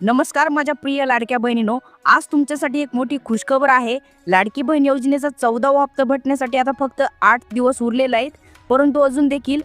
नमस्कार माझ्या प्रिय लाडक्या बहिणीनो. आज तुमच्यासाठी एक मोठी खुशखबर आहे. लाडकी बहीण योजनेचा चौदावा हप्ता भेटण्यासाठी आता फक्त आठ दिवस उरलेला आहेत. परंतु अजून देखील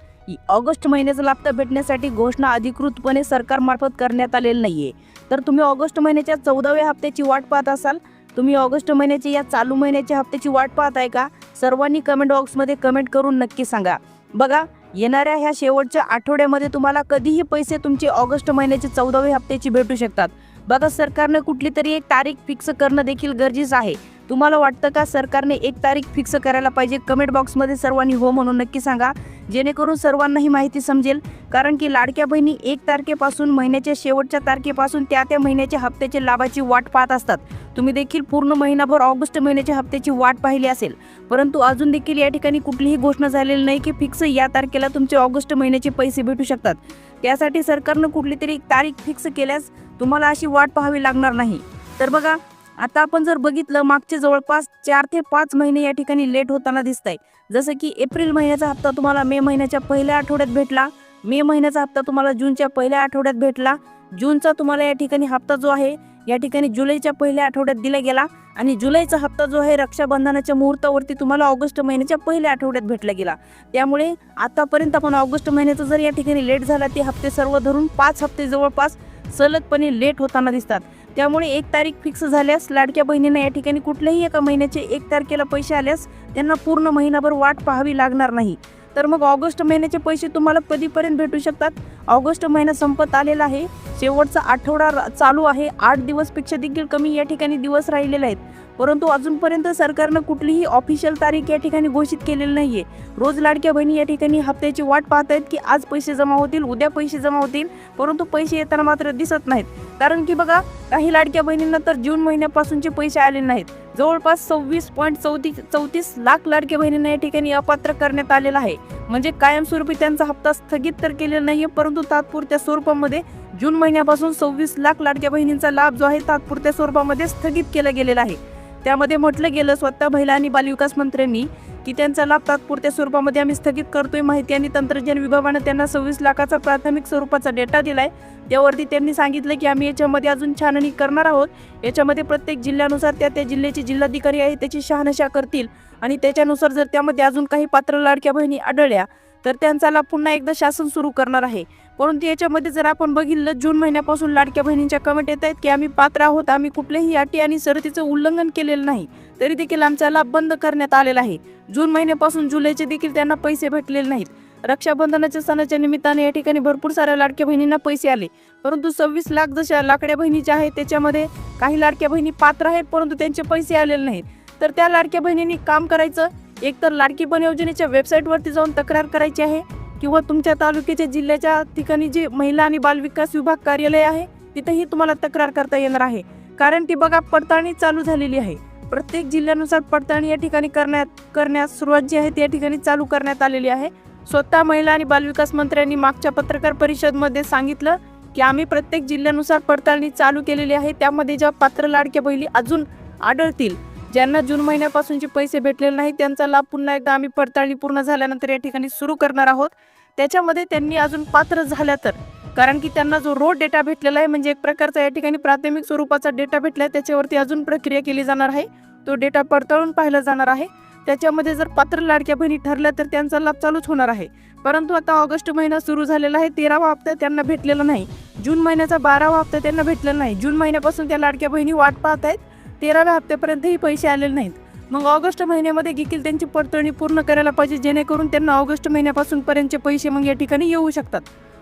ऑगस्ट महिन्याचा हप्ता भेटण्यासाठी घोषणा अधिकृतपणे सरकारमार्फत करण्यात आलेली नाहीये. तर तुम्ही ऑगस्ट महिन्याच्या चौदाव्या हप्त्याची वाट पाहत असाल. तुम्ही ऑगस्ट महिन्याची या चालू महिन्याच्या हप्त्याची वाट पाहत आहे का? सर्वांनी कमेंट बॉक्समध्ये कमेंट करून नक्की सांगा. बघा येणाऱ्या ह्या शेवटच्या आठवड्यामध्ये तुम्हाला कधीही पैसे तुमचे ऑगस्ट महिन्याचे चौदावे हप्त्याची भेटू शकतात. बघा सरकारनं कुठली तरी एक तारीख फिक्स करणं देखील गरजेचं आहे. तुम्हाला वाटतं का सरकारने एक तारीख फिक्स करायला पाहिजे? कमेंट बॉक्समध्ये सर्वांनी हो म्हणून नक्की सांगा. जेणेकरून सर्वांना ही माहिती समजेल. कारण की लाडक्या बहिणी एक तारखेपासून महिन्याच्या शेवटच्या तारखेपासून त्या त्या महिन्याच्या हप्त्याच्या लाभाची वाट पाहत असतात. तुम्ही देखील पूर्ण महिनाभर ऑगस्ट महिन्याच्या हप्त्याची वाट पाहिली असेल. परंतु अजून देखील या ठिकाणी कुठलीही घोषणा झालेली नाही की फिक्स या तारखेला तुमचे ऑगस्ट महिन्याचे पैसे भेटू शकतात. त्यासाठी सरकारनं कुठली तरी तारीख फिक्स केल्यास तुम्हाला अशी वाट पाहावी लागणार नाही. तर बघा आता आपण जर बघितलं मागचे जवळपास चार ते पाच महिने या ठिकाणी लेट होताना दिसत आहे जसं की एप्रिल महिन्याचा हप्ता तुम्हाला मे महिन्याच्या पहिल्या आठवड्यात भेटला. मे महिन्याचा हप्ता तुम्हाला जूनच्या पहिल्या आठवड्यात भेटला. जूनचा तुम्हाला या ठिकाणी हप्ता जो आहे या ठिकाणी जुलैच्या पहिल्या आठवड्यात दिला गेला आणि जुलैचा हप्ता जो आहे रक्षाबंधनाच्या मुहूर्तावरती तुम्हाला ऑगस्ट महिन्याच्या पहिल्या आठवड्यात भेटला गेला. त्यामुळे आतापर्यंत आपण ऑगस्ट महिन्याचा जर या ठिकाणी लेट झाला ते हप्ते सर्व धरून पाच हप्ते जवळपास सलगपणे लेट होताना दिसतात. त्यामुळे एक तारीख फिक्स झाल्यास लाडक्या बहिणींना या ठिकाणी कुठल्याही एका महिन्याचे एक तारखेला पैसे आल्यास त्यांना पूर्ण महिनाभर वाट पाहावी लागणार नाही. तर मग ऑगस्ट महिन्याचे पैसे तुम्हाला कधीपर्यंत भेटू शकतात? ऑगस्ट महिना संपत आलेला आहे. शेवटचा आठवडा रा- चालू आहे. आठ दिवसपेक्षा देखील कमी या ठिकाणी दिवस राहिलेले आहेत. परंतु अजूनपर्यंत सरकारनं कुठलीही ऑफिशियल तारीख या ठिकाणी घोषित केलेली आहे रोज लाडक्या बहिणी या ठिकाणी हप्त्याची वाट पाहत आहेत की आज पैसे जमा होतील उद्या पैसे जमा होतील. परंतु पैसे येताना मात्र दिसत नाहीत. कारण की बघा काही लाडक्या बहिणींना तर जून महिन्यापासूनचे पैसे आले नाहीत. जवळपास सव्वीस पॉईंट चौतीस चौतीस लाख लाडक्या बहिणींना या ठिकाणी अपात्र करण्यात आलेला आहे. म्हणजे कायमस्वरूपी त्यांचा हप्ता स्थगित तर केलेला नाही परंतु तात्पुरत्या स्वरूपामध्ये जून महिन्यापासून सव्वीस लाख लाडक्या बहिणींचा लाभ जो आहे तात्पुरत्या स्वरूपामध्ये स्थगित केला गेलेला आहे. त्यामध्ये म्हटलं गेलं स्वतः महिला आणि बालविकास मंत्र्यांनी की त्यांचा लाभ तात्पुरत्या स्वरूपामध्ये आम्ही स्थगित करतोय माहिती आणि तंत्रज्ञान विभागानं त्यांना सव्वीस लाखाचा प्राथमिक स्वरूपाचा डेटा दिलाय. त्यावरती त्यांनी सांगितलं की आम्ही याच्यामध्ये अजून छाननी करणार आहोत. याच्यामध्ये प्रत्येक जिल्ह्यानुसार त्या त्या जिल्ह्याचे जिल्हाधिकारी आहे त्याची शहानशा करतील. आणि त्याच्यानुसार जर त्यामध्ये अजून काही पात्र लाडक्या बहिणी आढळल्या तर त्यांचा लाभ पुन्हा एकदा शासन सुरू करणार आहे. परंतु याच्यामध्ये जर आपण बघितलं जून महिन्यापासून लाडक्या बहिणींच्या कमेंट येत आहेत की आम्ही पात्र आहोत आम्ही कुठल्याही अटी आणि शर्तीचं उल्लंघन केलेलं नाही तरी देखील आमचा लाभ बंद करण्यात आलेला आहे. जून महिन्यापासून जुलैचे देखील त्यांना पैसे भेटलेले नाहीत. रक्षाबंधनाच्या सणाच्या निमित्ताने या ठिकाणी भरपूर साऱ्या लाडक्या बहिणींना पैसे आले. परंतु सव्वीस लाख जशा लाकड्या बहिणी ज्या आहेत त्याच्यामध्ये काही लाडक्या बहिणी पात्र आहेत परंतु त्यांचे पैसे आलेले नाहीत. तर त्या लाडक्या बहिणींनी काम करायचं एकतर लाडकी बहीण योजनेच्या वेबसाईटवरती जाऊन तक्रार करायची आहे. किंवा तुमच्या तालुक्याच्या जिल्ह्याच्या ठिकाणी जे महिला आणि बालविकास विभाग कार्यालय आहे तिथेही तुम्हाला तक्रार करता येणार आहे. कारण ती बघा पडताळणी चालू झालेली आहे. प्रत्येक जिल्ह्यानुसार पडताळणी या ठिकाणी करण्यात करण्यास सुरुवात जी आहे त्या ठिकाणी चालू करण्यात आलेली आहे. स्वतः महिला आणि बालविकास मंत्र्यांनी मागच्या पत्रकार परिषदमध्ये सांगितलं की आम्ही प्रत्येक जिल्ह्यानुसार पडताळणी चालू केलेली आहे. त्यामध्ये ज्या पात्र लाडक्या बहिणी अजून आढळतील ज्यांना जून महिन्यापासूनचे पैसे भेटलेले नाही त्यांचा लाभ पुन्हा एकदा आम्ही पडताळणी पूर्ण झाल्यानंतर या ठिकाणी सुरू करणार आहोत. त्याच्यामध्ये त्यांनी अजून पात्र झाल्या तर कारण की त्यांना जो रोड डेटा भेटलेला आहे म्हणजे एक प्रकारचा या ठिकाणी प्राथमिक स्वरूपाचा डेटा भेटला आहे त्याच्यावरती अजून प्रक्रिया केली जाणार आहे. तो डेटा पडताळून पाहिला जाणार आहे. त्याच्यामध्ये जर पात्र लाडक्या बहिणी ठरल्या तर त्यांचा लाभ चालूच होणार आहे. परंतु आता ऑगस्ट महिना सुरू झालेला आहे तेरावा हप्ता त्यांना भेटलेला नाही. जून महिन्याचा बारावा हप्ता त्यांना भेटलेला नाही. जून महिन्यापासून त्या लाडक्या बहिणी वाट पाहत आहेत. तेराव्या हप्त्यापर्यंतही पैसे आलेले नाहीत. मग ऑगस्ट महिन्यामध्ये देखील त्यांची पडतळणी पूर्ण करायला पाहिजे जेणेकरून त्यांना ऑगस्ट महिन्यापासून पर्यंतचे पैसे मग या ठिकाणी येऊ शकतात.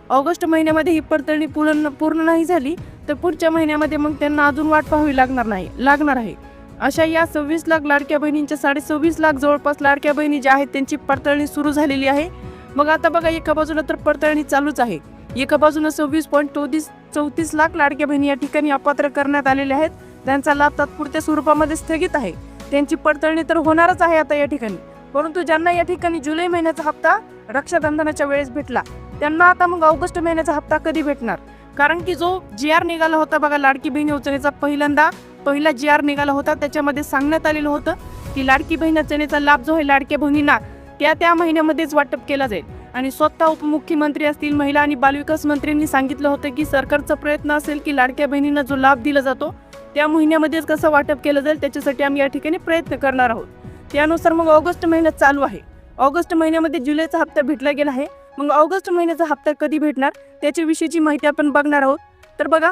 ऑगस्ट महिन्यामध्ये ही पडतळणी पूर्ण पूर्ण नाही झाली तर पुढच्या महिन्यामध्ये मग त्यांना अजून वाट पाहावी लागणार नाही लागणार आहे. अशा या सव्वीस लाख लाडक्या बहिणींच्या साडे सव्वीस लाख जवळपास लाडक्या बहिणी ज्या आहेत त्यांची पडताळणी सुरू झालेली आहे. मग आता बघा एका बाजूला तर पडताळणी चालूच आहे. एका बाजूला सव्वीस पॉईंट चौतीस चौतीस लाख लाडक्या बहिणी या ठिकाणी अपात्र करण्यात आलेल्या आहेत. त्यांचा लाभ तात्पुरत्या स्वरूपामध्ये स्थगित आहे. त्यांची पडताळणी तर होणारच आहे आता या ठिकाणी. परंतु ज्यांना या ठिकाणी जुलै महिन्याचा हप्ता रक्षाबंधनाच्या वेळेस भेटला त्यांना आता मग ऑगस्ट महिन्याचा हप्ता कधी भेटणार? कारण की जो जी आर निघाला होता बघा लाडकी बहीण योजनेचा पहिल्यांदा पहिला जी आर निघाला होता त्याच्यामध्ये सांगण्यात आलेलं होतं की लाडकी बहीण योजनेचा लाभ जो आहे लाडक्या बहिणींना त्या त्या महिन्यामध्येच वाटप केला जाईल. आणि स्वतः उपमुख्यमंत्री असतील महिला आणि बालविकास मंत्र्यांनी सांगितलं होतं की सरकारचा प्रयत्न असेल की लाडक्या बहिणींना जो लाभ दिला जातो त्या महिन्यामध्येच कसं वाटप केलं जाईल त्याच्यासाठी आम्ही या ठिकाणी प्रयत्न करणार आहोत. त्यानुसार मग ऑगस्ट महिन्यात चालू आहे. ऑगस्ट महिन्यामध्ये जुलैचा हप्ता भेटला गेला आहे. मग ऑगस्ट महिन्याचा हप्ता कधी भेटणार त्याच्याविषयीची माहिती आपण बघणार आहोत. तर बघा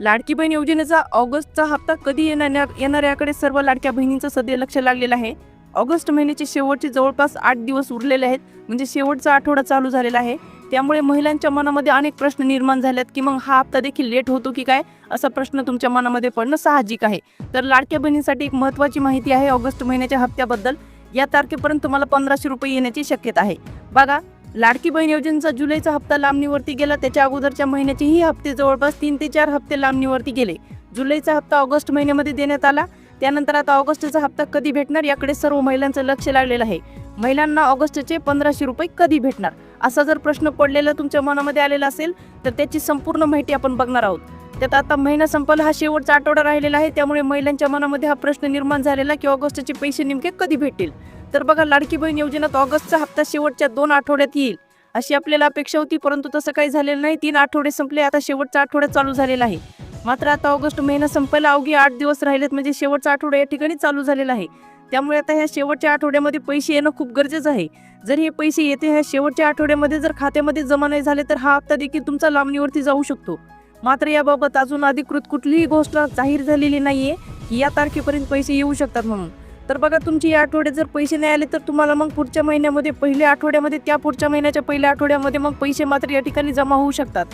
लाडकी बहीण योजनेचा ऑगस्टचा हप्ता कधी येणार येणार याकडे सर्व लाडक्या बहिणींचं सध्या लक्ष लागलेलं आहे. ऑगस्ट महिन्याचे शेवटचे जवळपास आठ दिवस उरलेले आहेत. म्हणजे शेवटचा आठवडा चालू झालेला आहे. त्यामुळे महिलांच्या मनामध्ये अनेक प्रश्न निर्माण झालेत की मग हा हप्ता देखील लेट होतो की काय? असा प्रश्न तुमच्या मनामध्ये पडणं साहजिक आहे. तर लाडक्या बहिणींसाठी एक महत्त्वाची माहिती आहे ऑगस्ट महिन्याच्या हप्त्याबद्दल. या तारखेपर्यंत तुम्हाला पंधराशे रुपये येण्याची शक्यता आहे. बघा लाडकी बहीण योजनेचा जुलैचा हप्ता लांबणीवरती गेला. त्याच्या अगोदरच्या महिन्याचेही हप्ते जवळपास तीन ते चार हप्ते लांबणीवरती गेले. जुलैचा हप्ता ऑगस्ट महिन्यामध्ये देण्यात आला. त्यानंतर आता ऑगस्टचा हप्ता कधी भेटणार याकडे सर्व महिलांचं लक्ष लागलेलं आहे. महिलांना ऑगस्टचे पंधराशे रुपये कधी भेटणार? असा जर प्रश्न पडलेला तुमच्या मनामध्ये आलेला असेल तर त्याची संपूर्ण माहिती आपण बघणार आहोत. त्यात आता महिना संपला हा शेवटचा आठवडा राहिलेला आहे त्यामुळे महिलांच्या मनामध्ये हा प्रश्न निर्माण झालेला की ऑगस्टचे पैसे नेमके कधी भेटतील? तर बघा लाडकी बहीण योजनेत ऑगस्टचा हप्ता शेवटच्या दोन आठवड्यात येईल. अशी आपल्याला अपेक्षा होती परंतु तसं काही झालेलं नाही. तीन आठवडे संपले आता शेवटचा आठवडा चालू झालेला आहे. मात्र आता ऑगस्ट महिना संपायला अवघी आठ दिवस राहिलेत. म्हणजे शेवटचा आठवडा या ठिकाणी चालू झालेला आहे. त्यामुळे आता ह्या शेवटच्या आठवड्यामध्ये पैसे येणं खूप गरजेचं आहे. जर हे पैसे येते ह्या शेवटच्या आठवड्यामध्ये जर खात्यामध्ये जमा नाही झाले तर हा हप्ता देखील तुमचा लांबणीवरती जाऊ शकतो. मात्र याबाबत अजून अधिकृत कुठलीही घोषणा जाहीर झालेली नाहीये की या तारखेपर्यंत पैसे येऊ शकतात म्हणून. तर बघा तुमची या आठवड्यात जर पैसे नाही आले तर तुम्हाला मग पुढच्या महिन्यामध्ये पहिल्या आठवड्यामध्ये त्या पुढच्या महिन्याच्या पहिल्या आठवड्यामध्ये मग पैसे मात्र या ठिकाणी जमा होऊ शकतात.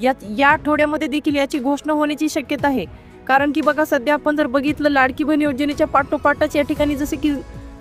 यात या आठवड्यामध्ये देखील याची घोषणा होण्याची शक्यता आहे. कारण की बघा सध्या आपण जर बघितलं लाडकी बहीण योजनेच्या पाठोपाठच या ठिकाणी जसे की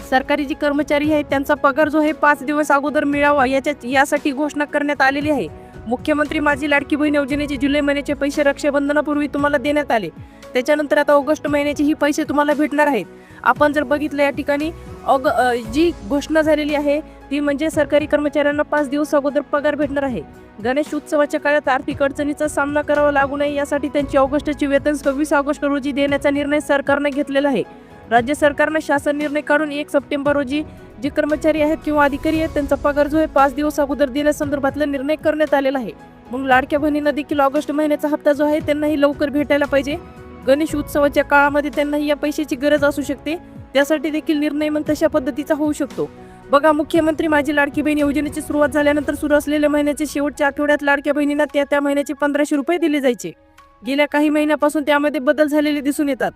सरकारी जे कर्मचारी आहेत त्यांचा पगार जो आहे पाच दिवस अगोदर मिळावा याच्या यासाठी घोषणा करण्यात आलेली आहे. मुख्यमंत्री माझी लाडकी बहीण योजनेचे जुलै महिन्याचे पैसे रक्षाबंधनापूर्वी तुम्हाला देण्यात आले. त्याच्यानंतर आता ऑगस्ट महिन्याचे ही पैसे तुम्हाला भेटणार आहेत. आपण जर बघितलं या ठिकाणी ऑग जी घोषणा झालेली आहे ती म्हणजे सरकारी कर्मचाऱ्यांना पाच दिवस अगोदर पगार भेटणार आहे. गणेश उत्सवाच्या काळात आर्थिक अडचणीचा सामना करावा लागू नये यासाठी त्यांची ऑगस्टचे वेतन सव्वीस ऑगस्ट रोजी देण्याचा निर्णय सरकारने घेतलेला आहे. राज्य सरकारनं शासन निर्णय काढून एक सप्टेंबर रोजी जे कर्मचारी आहेत किंवा अधिकारी आहेत त्यांचा पगार जो आहे पाच दिवस अगोदर देण्यासंदर्भातला निर्णय करण्यात आलेला आहे. मग लाडक्या बहिणींना देखील ऑगस्ट महिन्याचा हप्ता जो आहे त्यांनाही लवकर भेटायला पाहिजे. गणेश उत्सवाच्या काळामध्ये त्यांनाही या पैशाची गरज असू शकते. त्यासाठी देखील निर्णय मग तशा पद्धतीचा होऊ शकतो. बघा मुख्यमंत्री माझी लाडकी बहीण योजनेची सुरुवात झाल्यानंतर सुरू असलेल्या महिन्याच्या शेवटच्या आठवड्यात लाडक्या बहिणींना त्या त्या महिन्याचे पंधराशे रुपये दिले जायचे. गेल्या काही महिन्यापासून त्यामध्ये बदल झालेले दिसून येतात.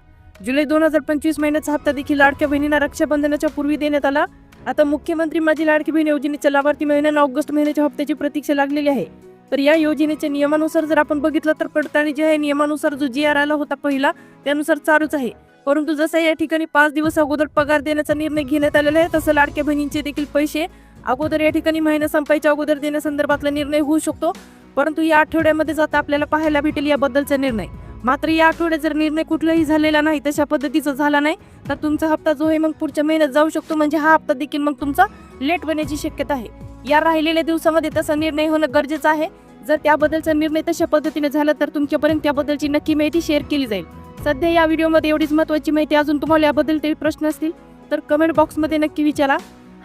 जुलै दोन हजार पंचवीस महिन्याचा हप्ता देखील लाडक्या बहिणींना रक्षाबंधनाच्या पूर्वी देण्यात आला. आता मुख्यमंत्री माझी लाडकी बहीण योजनेच्या लाभार्थी महिन्यांना ऑगस्ट महिन्याच्या हप्त्याची प्रतीक्षा लागलेली आहे. तर या योजनेच्या नियमानुसार जर आपण बघितलं तर पडताळणी जे आहे नियमानुसार जो जी आर आला होता पहिला त्यानुसार चालूच आहे. परंतु जसं या ठिकाणी पाच दिवस अगोदर पगार देण्याचा निर्णय घेण्यात आलेला आहे तसं लाडक्या बहिणींचे देखील पैसे अगोदर या ठिकाणी महिना संपायच्या अगोदर देण्यासंदर्भातला निर्णय होऊ शकतो. परंतु या आठवड्यामध्ये जाता आपल्याला पाहायला भेटेल याबद्दलचा निर्णय. मात्र या आठवड्यात जर निर्णय कुठलाही झालेला नाही तशा पद्धतीचा झाला नाही तर तुमचा हप्ता जो आहे मग पुढच्या महिन्यात जाऊ शकतो. म्हणजे हा हप्ता देखील मग तुमचा लेट होण्याची शक्यता आहे. या राहिलेल्या दिवसामध्ये तसा निर्णय होणं गरजेचं आहे. जर त्याबद्दलचा निर्णय तशा पद्धतीने झाला तर तुमच्यापर्यंत त्याबद्दलची नक्की माहिती शेअर केली जाईल. सध्या या व्हिडिओमध्ये एवढीच महत्त्वाची माहिती अजून तुम्हाला याबद्दल काही प्रश्न असतील तर कमेंट बॉक्समध्ये नक्की विचारा.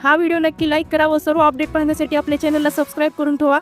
हा व्हिडिओ नक्की लाईक करा व सर्व अपडेट पाहण्यासाठी आपल्या चॅनलला सबस्क्राईब करून ठेवा.